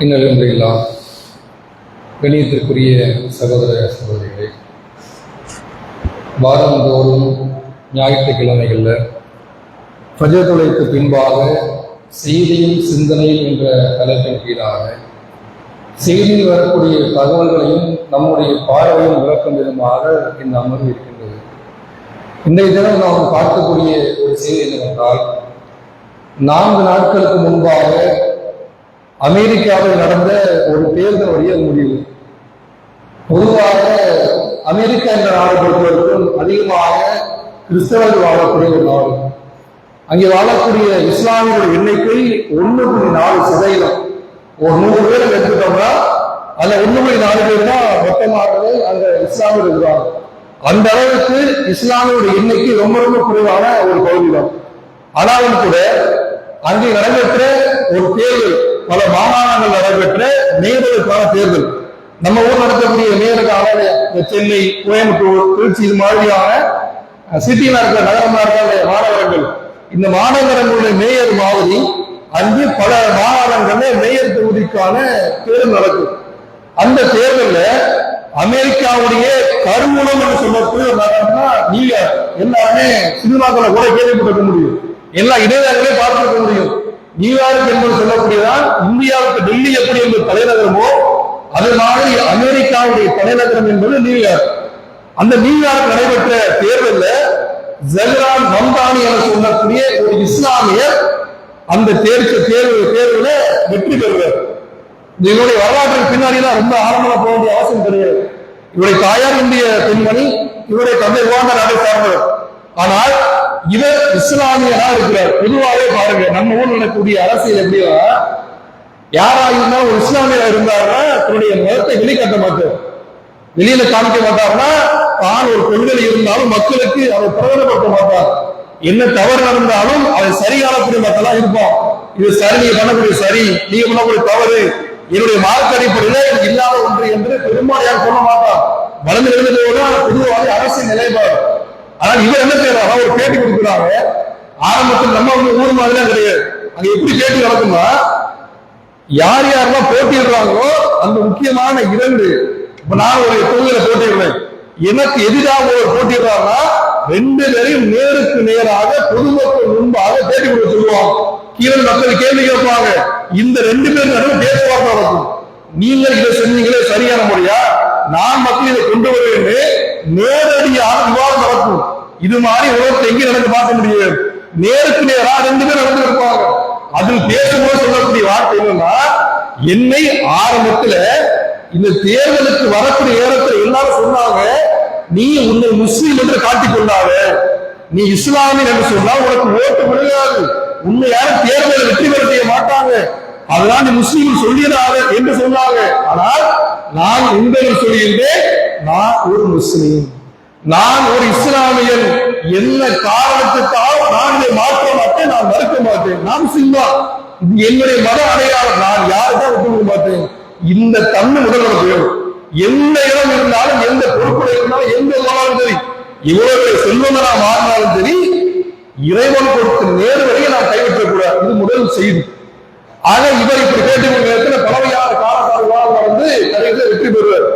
இன்னல்ஹம்துலில்லா கணியத்திற்குரிய சகோதர சகோதரிகளே வாரந்தோறும் ஞாயிற்றுக்கிழமைகளில் ஃபஜர் தொலைக்கு பின்பாக செய்தியும் சிந்தனையும் என்ற தலைப்பின் கீழாக செய்தியில் வரக்கூடிய தகவல்களையும் நம்முடைய பார்வையும் விளக்கும் விதமாக இந்த அமர்வு இருக்கின்றது. இன்றைய தினம் நாம் பார்க்கக்கூடிய ஒரு செய்தி என்னவென்றால் நான்கு நாட்களுக்கு முன்பாக அமெரிக்காவில் நடந்த ஒரு தேர்தல் வழிய முடிவு. பொதுவாக அமெரிக்கா என்ற நாடு பொறுத்தவரைக்கும் அதிகமாக கிறிஸ்தவர்கள் வாழக்கூடிய ஒரு நாடு. அங்கே வாழக்கூடிய இஸ்லாமியர்கள் எண்ணிக்கை ஒன்று புள்ளி நாலு சதவீதம். ஒரு நூறு பேர் எடுத்துட்டோம்னா அந்த ஒன்று புள்ளி நாலு பேர் தான் மொத்தமாகவே அங்க இஸ்லாமியர் இருக்கிறாங்க அந்த அளவுக்கு இஸ்லாமியோட எண்ணிக்கை ரொம்ப ரொம்ப குறைவான ஒரு பகுதி தான் ஆனாலும் கூட அங்கே நடைபெற்ற ஒரு தேர்தல் பல மாகாணங்கள் நடைபெற்ற மேயர்களுக்கான தேர்தல். நம்ம ஊர் நடத்தக்கூடிய மேயருக்கான சென்னை கோயம்புத்தூர் திருச்சி இது மாதிரியான சிட்டியில் இருக்கிற நகரமா இருக்கிற மாநகரங்கள். இந்த மாநகரங்களுடைய மேயர் மாதிரி அங்கு பல மாகாணங்கள்ல மேயர் தொகுதிக்கான தேர்தல் நடக்கும். அந்த தேர்தல்ல அமெரிக்காவுடைய கருவூலம் என்று சொல்லக்கூடிய ஒரு நகரம்னா நீங்க எல்லாருமே சினிமாக்களை கூட கேள்விப்பட்டிருக்க முடியும். எல்லா இடையர்களே பார்த்திருக்க முடியும். நியூயார்க் என்பது சொல்லக்கூடியதான் இந்தியாவுக்கு டெல்லி எப்படி என்பது தலைநகரமோ அது மாதிரி அமெரிக்காவுடைய தலைநகரம் என்பது நியூயார்க் அந்த நியூயார்க் நடைபெற்ற தேர்தலில் ஜஹ்ரான் மம்தானி என சொல்லக்கூடிய ஒரு இஸ்லாமியர் அந்த தேர்வு தேர்வு தேர்வுல வெற்றி பெறுவார். இவருடைய பின்னாடி பின்னாடிலாம் ரொம்ப ஆரம்பமா போக வேண்டிய அவசியம் கிடையாது. இவருடைய தாயார் இந்திய பெண்மணி இவருடைய தந்தை உகாந்த நாட்டை சார்ந்தவர். ஆனால் இவர் இஸ்லாமியனா இருக்கிறார் பொதுவாகவே பாருங்க நம்ம ஊர்ல நடக்கக்கூடிய அரசியல் எப்படியா யாரா இருந்தா ஒரு இஸ்லாமியா இருந்தாருன்னா தன்னுடைய மதத்தை வெளிக்காட்ட மாட்டார். வெளியில காமிக்க மாட்டார்னா தான் ஒரு பெண்கள் இருந்தாலும் மக்களுக்கு அதை பிரகடனப்படுத்த மாட்டார். என்ன தவறு நடந்தாலும் அதை சரி காணக்கூடிய மக்களா இருப்போம். இது சரி நீங்க பண்ணக்கூடிய சரி நீங்க பண்ணக்கூடிய தவறு. என்னுடைய மார்க் அடிப்படையில எனக்கு இல்லாத ஒன்று என்று பெரும்பாலும் யாரும் சொல்ல மாட்டார். வளர்ந்து எழுதுவதோட பொதுவாக அரசியல் நிலைப்பாடு. ஆனால் இவர் என்ன செய்யறாரா ஒரு பேட்டி கொடுக்குறாங்க ஆரம்பத்தில் நம்ம வந்து ஊர் மாதிரிலாம் கிடையாது. அங்க எப்படி கேட்டு நடக்கும்னா யார் யாரெல்லாம் போட்டியிடுறாங்களோ அந்த முக்கியமான இரண்டு இப்ப நான் ஒரு தொழில போட்டியிடுறேன். எனக்கு எதிராக ஒரு போட்டியிடுறாருன்னா ரெண்டு பேரையும் நேருக்கு நேராக பொதுமக்கள் முன்பாக பேட்டி கொடுக்க சொல்லுவாங்க. கீழே மக்கள் கேள்வி கேட்பாங்க. இந்த ரெண்டு பேரும் நடுவில் பேச்சுவார்த்தை நடக்கும். நீங்கள் இதை செஞ்சீங்களே சரியான முறையா? நான் மக்கள் இதை கொண்டு வருவேன் நேரடியாக விவாதம் நடக்கும். இது மாதிரி உலகத்தை எங்கேயும் நடந்து பார்க்க முடியும்? நேருக்கு நேரா ரெண்டு பேரும் நடந்து இருப்பாங்க அதில் பேசும்போது சொல்லக்கூடிய வார்த்தை என்னன்னா என்னை ஆரம்பத்துல இந்த தேர்தலுக்கு வரக்கூடிய நேரத்தில் எல்லாரும் சொன்னாங்க நீ உன்னை முஸ்லீம் என்று காட்டிக் கொண்டாத நீ இஸ்லாமியன் என்று சொன்னால் உனக்கு ஓட்டு விழுகாது உன்னை யாரும் தேர்தல் வெற்றி பெற செய்ய மாட்டாங்க. அதெல்லாம் நீ முஸ்லீம் சொல்லிடாத என்று சொன்னாங்க. ஆனால் நான் என்பதை சொல்லியிருந்தேன் நான் ஒரு முஸ்லீம். நான் ஒரு இஸ்லாமியன். என்ன காரணத்துக்காக நான் இதை மாற்ற மாட்டேன் நான் மறுக்க மாட்டேன்? நான் சிம்மா இது என்னுடைய மத அடையாளம். நான் யாருக்காக ஒப்புக்க மாட்டேன்? இந்த தன்மை முதல் நமக்கு வேணும் எந்த இடம் இருந்தாலும் எந்த பொறுப்புல இருந்தாலும் எந்த போனாலும் சரி இவ்வளவு செல்வந்தனா மாறினாலும் சரி இறைவன் கொடுத்த நேரு வரையை நான் கைவிட்டக் கூடாது. இது முதல் செய்தி. ஆக இவர் இப்படி கேட்டுக்கொண்ட நேரத்தில் பலவையான காலத்தால் வந்து கடைசியில் வெற்றி பெறுவார்.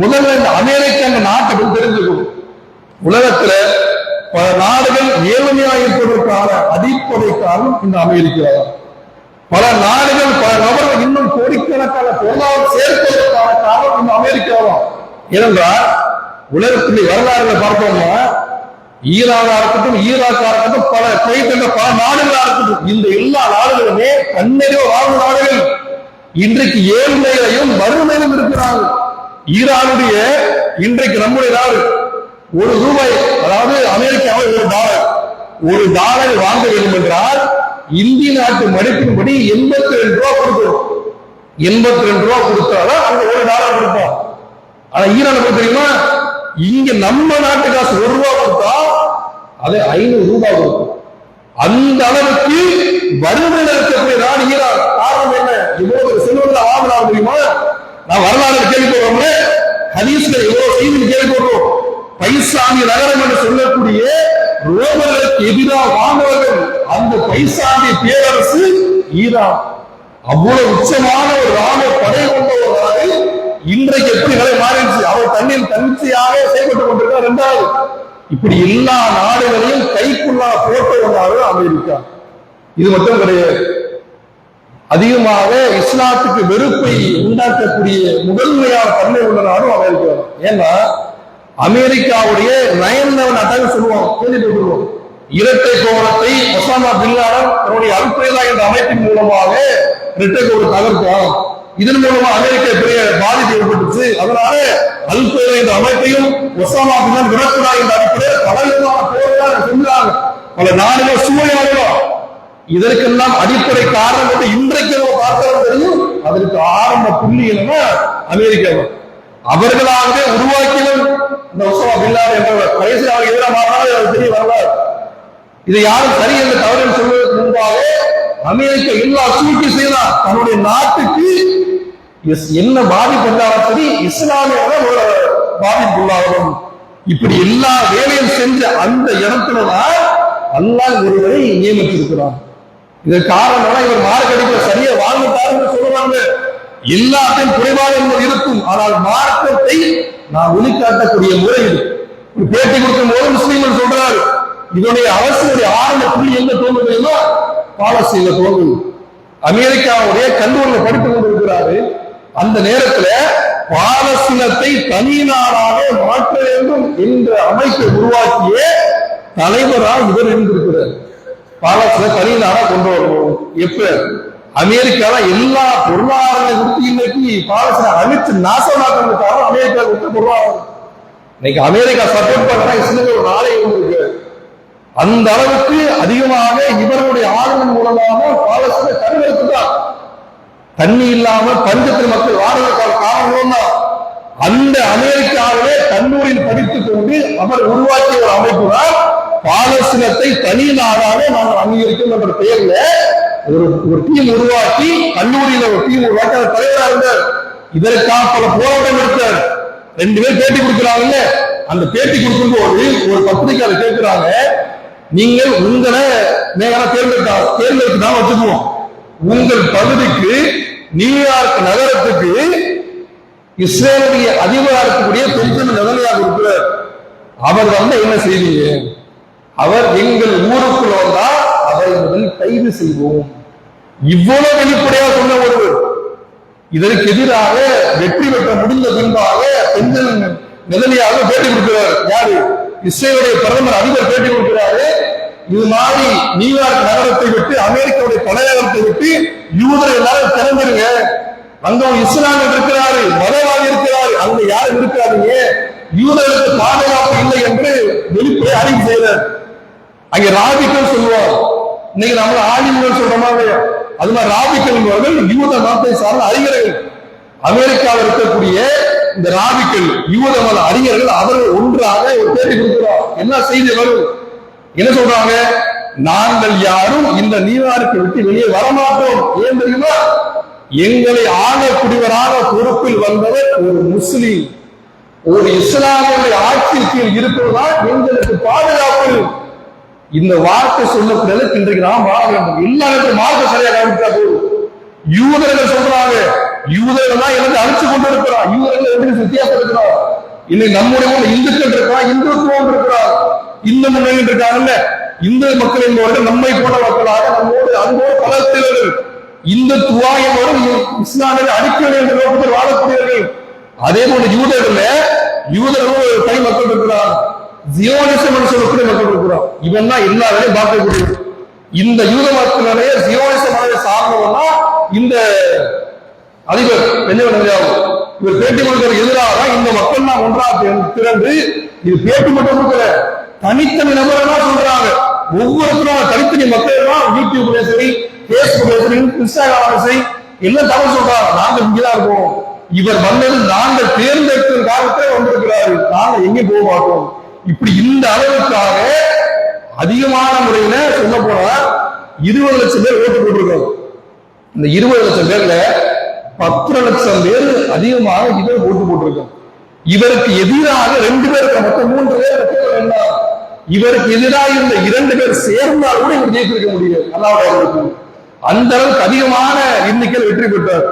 முதல்ல இந்த அமெரிக்க அந்த நாட்டை தெரிஞ்சுக்கணும். உலகத்துல பல நாடுகள் ஏழ்மையாக இருப்பதற்கான அடிப்படை காரணம் இந்த அமெரிக்கா பல நாடுகள் பல நபர்கள் இன்னும் கோடிக்கணக்கான பொருளாதாரம் சேர்ப்பதற்கான காரணம் இந்த அமெரிக்காவா தான் ஏனென்றால் உலகத்திலே வரலாறுகளை பார்த்தோம்னா ஈரானா இருக்கட்டும் ஈராக்கா இருக்கட்டும் பல குவைத் பல நாடுகளா இருக்கட்டும் இந்த எல்லா நாடுகளுமே தன்னிறைவு வாழ்ந்த நாடுகள். இன்றைக்கு ஏழ்மையிலையும் வறுமையிலும் இருக்கிறாங்க ஈரானுடைய இன்றைக்கு நம்முடைய நாடு ஒரு ரூபாய் அதாவது அமெரிக்காவில் ஒரு டாலர் ஒரு டாலர் வாங்க வேண்டும் என்றால் இந்திய நாட்டு மதிப்பின்படி எண்பத்தி ரெண்டு ரூபா கொடுக்கணும். எண்பத்தி ரெண்டு ரூபா கொடுத்தாதான் அங்க ஒரு டாலர் கொடுப்போம் ஆனா ஈரான் தெரியுமா? இங்க நம்ம நாட்டு காசு ஒரு ரூபா கொடுத்தா அது ஐநூறு ரூபாய் கொடுக்கும். அந்த அளவுக்கு வறுமையில் இருக்கக்கூடிய நாடு ஈரான். காரணம் என்ன? இவ்வளவு செல்வங்களை ஆகலாம் முடியுமா நான் வரலாறு கேள்விப்படுறோம்ல ஹதீஸ்ல எவ்வளவு செய்தி கேள்விப்படுறோம் பைசாமி நகரம் என்று சொல்லக்கூடிய ரோமர்களுக்கு எதிராக வாங்குவதும் அந்த பைசாமி பேரரசு ஈரான். அவ்வளவு உச்சமான ஒரு ராணுவ படை கொண்ட ஒரு நாடு. இன்றைக்கு எப்படி நிலை மாறிடுச்சு? அவர் தண்ணீர் தன்னிச்சையாக செயல்பட்டுக் கொண்டிருக்கார் ரெண்டாவது இப்படி எல்லா நாடுகளையும் கைக்குள்ளா போட்டு ஒரு அமெரிக்கா. இது மட்டும் கிடையாது. அதிகமாக இஸ்லாத்துக்கு வெறுப்பை உண்டாக்கக்கூடிய முதன்மையான தன்மை உள்ள நாடும் அமெரிக்கா ஏன்னா அமெரிக்காவுடைய நயன் லெவன் அட்டாக் சொல்லுவோம் கேள்விப்பட்டிருவோம் இரட்டை கோபுரத்தை ஒசாமா பில்லாடன் தன்னுடைய அல்பைதா என்ற அமைப்பின் மூலமாக இரட்டை கோபுரம் தகர்த்தோம் இதன் மூலமா அமெரிக்கா பெரிய பாதிப்பு ஏற்பட்டுச்சு. அதனால அல்பைதா என்ற அமைப்பையும் ஒசாமா பின்லாடன் விடக்கூடாது என்ற அடிப்படையில் பல விதமான போராக செஞ்சாங்க பல நாடுகள் சூழ்நிலைகளும் இதற்கெல்லாம் அடிப்படை காரணம் வந்து இன்றைக்கு நம்ம பார்க்கிறோம் தெரியும். அதற்கு ஆரம்ப புள்ளி என்னன்னா அமெரிக்கா தான். அவர்களாகவே உருவாக்கியதும் இந்த உசமா பில்லார் என்றவர் கடைசி அவர் எதிராக மாறினாலும் தெரிய வரலாறு. இதை யாரும் சரி என்று தவறு சொல்வதற்கு முன்பாக அமெரிக்கா எல்லா சூழ்ச்சி செய்தார் தன்னுடைய நாட்டுக்கு என்ன பாதிப்பு இருந்தாலும் சரி இஸ்லாமிய ஒரு பாதிப்புள்ளாகும் இப்படி எல்லா வேலையும் செஞ்ச அந்த இடத்துலதான் அல்லாஹ் ஒருவரை நியமித்திருக்கிறான். இதற்கு காரணம் இவர் மார்க்கடிப்பில் சரியா வாழ்ந்துட்டாருன்னு சொல்லுவாங்க. எல்லாத்தையும் குறைவாக என்பது இருக்கும். ஆனால் மார்க்கத்தை நான் ஒளிக்காட்டக்கூடிய முறை இது. ஒரு பேட்டி கொடுக்கும் போது முஸ்லீம்கள் சொல்றாரு இதனுடைய அரசுடைய ஆரம்ப புள்ளி எங்க தோன்றுதுன்னா பாலஸ்தீன தோன்றுது அமெரிக்காவுடைய கல்லூரியில் படித்துக் கொண்டிருக்கிறாரு. அந்த நேரத்துல பாலஸ்தீனத்தை தனி நாடாக மாற்ற வேண்டும் என்ற அமைப்பை உருவாக்கிய தலைவராக இவர் இருந்திருக்கிறார். பாலஸ்தீன தனி நாடா கொண்டு வரணும். எப்ப? அமெரிக்கால எல்லா பொருளாதாரங்களை கொடுத்து இன்னைக்கு பாலஸ்தீன அழிச்சு நாசமாக்கிறது காரணம் அமெரிக்கா கொடுத்த பொருளாதாரம் இன்னைக்கு அமெரிக்கா சப்போர்ட் பண்றா இஸ்ரேல் ஒரு நாளை இருக்கு அந்த அளவுக்கு அதிகமாக இவர்களுடைய ஆளுநர் மூலமாக பாலஸ்தீன கருவெடுத்து தான் தண்ணி இல்லாம பஞ்சத்தில் மக்கள் வாழ்வதற்கான காரணம் தான் அந்த அமெரிக்காவிலே தன்னூரில் படித்துக் கொண்டு அவர் உருவாக்கிய ஒரு அமைப்பு தான் பாலஸ்தீனத்தை தனி நாடாக நாங்கள் அங்கீகரிக்கும் என்ற பெயர்ல ஒரு ஒரு டீம் உருவாக்கி கல்லூரியில ஒரு டீம் உருவாக்கி அவர் தலைவராக இருந்தார். இதற்காக பல போராட்டம் எடுத்தார் ரெண்டு பேர் பேட்டி கொடுக்கிறாங்கல்ல. அந்த பேட்டி கொடுக்கும்போது ஒரு பத்திரிகையாளர் கேட்கிறாங்க. நீங்கள் உங்களை நேரா தேர்ந்தெடுத்தா தேர்ந்தெடுத்து தான் வச்சுக்குவோம். உங்கள் பகுதிக்கு நியூயார்க் நகரத்துக்கு இஸ்ரேலுடைய அதிபராக இருக்கக்கூடிய பெஞ்சமின் நெதன்யாகு இருக்கிறார் அவர் வந்து என்ன செய்வீங்க? அவர் எங்கள் ஊருக்குள்ள வந்தா அவரை முதல் கைது செய்வோம். இவ்வளவு வெளிப்படையா சொன்ன ஒருவர் இதற்கு எதிராக வெற்றி பெற்ற முடிந்த பின்பாக பெண்கள் நெதன்யாகு பேட்டி கொடுக்கிறார். யாரு? இஸ்ரேலுடைய பிரதமர் அதிபர் பேட்டி கொடுக்கிறாரு. இது மாதிரி நியூயார்க் நகரத்தை விட்டு அமெரிக்காவுடைய தலைநகரத்தை விட்டு யூதர் எல்லாரும் திறந்துருங்க அங்க ஒரு இஸ்லாமியர் இருக்கிறாரு மதவாதி இருக்கிறாரு. அங்க யாரும் இருக்காதீங்க. யூதர்களுக்கு பாதுகாப்பு இல்லை என்று வெளிப்படை அறிவு செய்தார் அங்க ராபிக்கள் சொல்லுவார். இன்னைக்கு நம்ம ஆலிம்கள் சொல்றோமா இல்லையா? அது மாதிரி ராபிக்கள் என்பவர்கள் யூத மதத்தை சார்ந்த அறிஞர்கள். அமெரிக்காவில் இருக்கக்கூடிய இந்த ராபிக்கள் யூத மத அறிஞர்கள் அவர்கள் ஒன்றாக ஒரு பேட்டி கொடுக்கிறார். என்ன செய்தி வரும்? என்ன சொல்றாங்க? நாங்கள் யாரும் இந்த நியூயார்க்கை விட்டு வெளியே வரமாட்டோம். ஏன் தெரியுமா? எங்களை ஆளக்கூடியவராக பொறுப்பில் வந்தவர் ஒரு முஸ்லீம். ஒரு இஸ்லாமிய ஆட்சி கீழ் இருப்பதுதான் எங்களுக்கு பாதுகாப்பு. இந்த வார்த்தை சொல்லப்படுறது இன்றைக்கு நாம் வாழ வேண்டும். எல்லாருக்கும் மார்க்க சரியா காமிச்சா போதும். யூதர்கள் சொல்றாங்க. யூதர்கள் தான் எனக்கு அழிச்சு கொண்டு இருக்கிறான் யூதர்கள் எப்படி வித்தியாசம் இருக்கிறான் இன்னைக்கு நம்முடைய ஊர்ல இந்துக்கள் இருக்கிறான் இந்துத்துவம் இருக்கிறார் இந்து முன்னணி இருக்காங்கல்ல? இந்து மக்கள் என்பவர்கள் நம்மை போல மக்களாக நம்மோடு அன்போடு பலத்தினர்கள் இந்துத்துவா என்பவரும் இஸ்லாமிய அடிக்கடி என்ற நோக்கத்தில் வாழக்கூடியவர்கள். அதே போல யூதர்கள் யூதர்கள் ஒரு தனி மக்கள் இருக்கிறார் ஜியோனிச என்று மக்கள் இருக்கிறார் இவன் தான் எல்லா வேலையும் பார்க்கக்கூடியது இந்த யூத மக்களுடைய ஜியோனிச மனதை சார்ந்தவன்னா இந்த அதிபர் பெஞ்சமின் நெதன்யாகு இவர் பேட்டி கொடுக்கிற எதிராக இந்த மக்கள் நான் ஒன்றா திரண்டு- இது பேட்டி மட்டும் கொடுக்கல. தனித்தனி நபரெல்லாம் சொல்றாங்க. ஒவ்வொருத்தரும் தனித்தனி மக்கள் எல்லாம் யூடியூப்ல சரி பேஸ்புக்ல சரி இன்ஸ்டாகிராம்ல சரி எல்லாம் தகவல் சொல்றாங்க நாங்க இங்கதான் இருக்கோம். இவர் வந்தது நாங்கள் தேர்ந்தெடுத்த காலத்தை வந்திருக்கிறாரு. நாங்க எங்க போக மாட்டோம். இப்படி இந்த அளவுக்காக அதிகமான முறையில சொல்ல போனா இருபது லட்சம் பேர் ஓட்டு போட்டிருக்காங்க. இந்த இருபது லட்சம் பேர்ல பத்து லட்சம் பேர் அதிகமாக இவர் ஓட்டு போட்டிருக்காங்க. இவருக்கு எதிராக ரெண்டு பேர் இருக்க மொத்தம் மூன்று பேர் வேண்டாம் இவருக்கு எதிராக இருந்த இரண்டு பேர் சேர்ந்தால் கூட இவர் ஜெயித்திருக்க முடியாது அல்லாவுடைய அந்த அளவுக்கு அதிகமான எண்ணிக்கையில் வெற்றி பெற்றார்.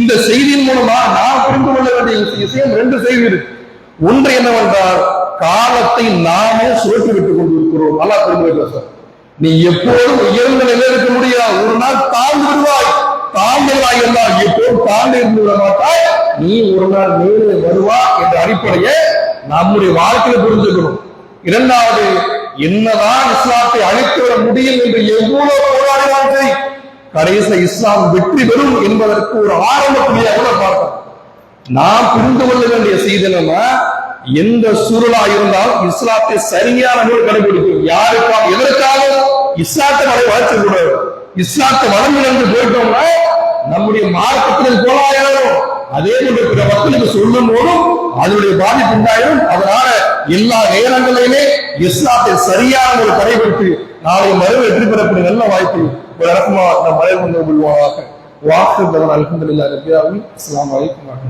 இந்த செய்தியின் மூலமா நான் புரிந்து கொள்ள வேண்டிய விஷயம் ரெண்டு செய்தி இருக்கு. ஒன்று என்னவென்றால் காலத்தை நாமே சுழற்றி விட்டுக் கொண்டிருக்கிறோம். நல்லா தெரிந்து வைக்கலாம் சார். நீ எப்போதும் உயர்ந்த நிலையில் இருக்க முடியாது ஒரு நாள் தாழ்ந்து விடுவாய். தாழ்ந்தவராய் எல்லாம் எப்போதும் தாழ்ந்து இருந்து விட மாட்டாய். நீ ஒரு நாள் மேலே வருவா என்ற அடிப்படையை நம்முடைய வாழ்க்கையில புரிஞ்சுக்கணும். இரண்டாவது என்னதான் இஸ்லாத்தை அழைத்து வர முடியும் என்று எவ்வளவு போராடினாலும் சரி கடைசி இஸ்லாம் வெற்றி பெறும் என்பதற்கு ஒரு ஆரம்ப புள்ளியாக நான் நாம் புரிந்து கொள்ள வேண்டிய செய்தி நம்ம எந்த சூழலா இருந்தாலும் இஸ்லாத்தை சரியான நூல் கடைபிடிக்கும். யாருக்காக எதற்காக? இஸ்லாத்தை மலை வளர்ச்சி கூடாது இஸ்லாத்தை வளர்ந்து என்று போயிட்டோம்னா நம்முடைய மார்க்கத்தில் கோலாயிரம் அதே போன்று பிற மக்களுக்கு சொல்லும் போதும் அதனுடைய பாதிப்பு உண்டாயிரும். அதனால எல்லா நேரங்களிலுமே இஸ்லாத்தை சரியான ஒரு கடைபிடித்து நாளை மறு வெற்றி பெறக்கூடிய நல்ல வாய்ப்பு ஒரு அரசுமா நம் மலை கொண்டு கொள்வாங்க வாக்கு அலமதுல்லா ரபியாவும் இஸ்லாம் வலைக்கம்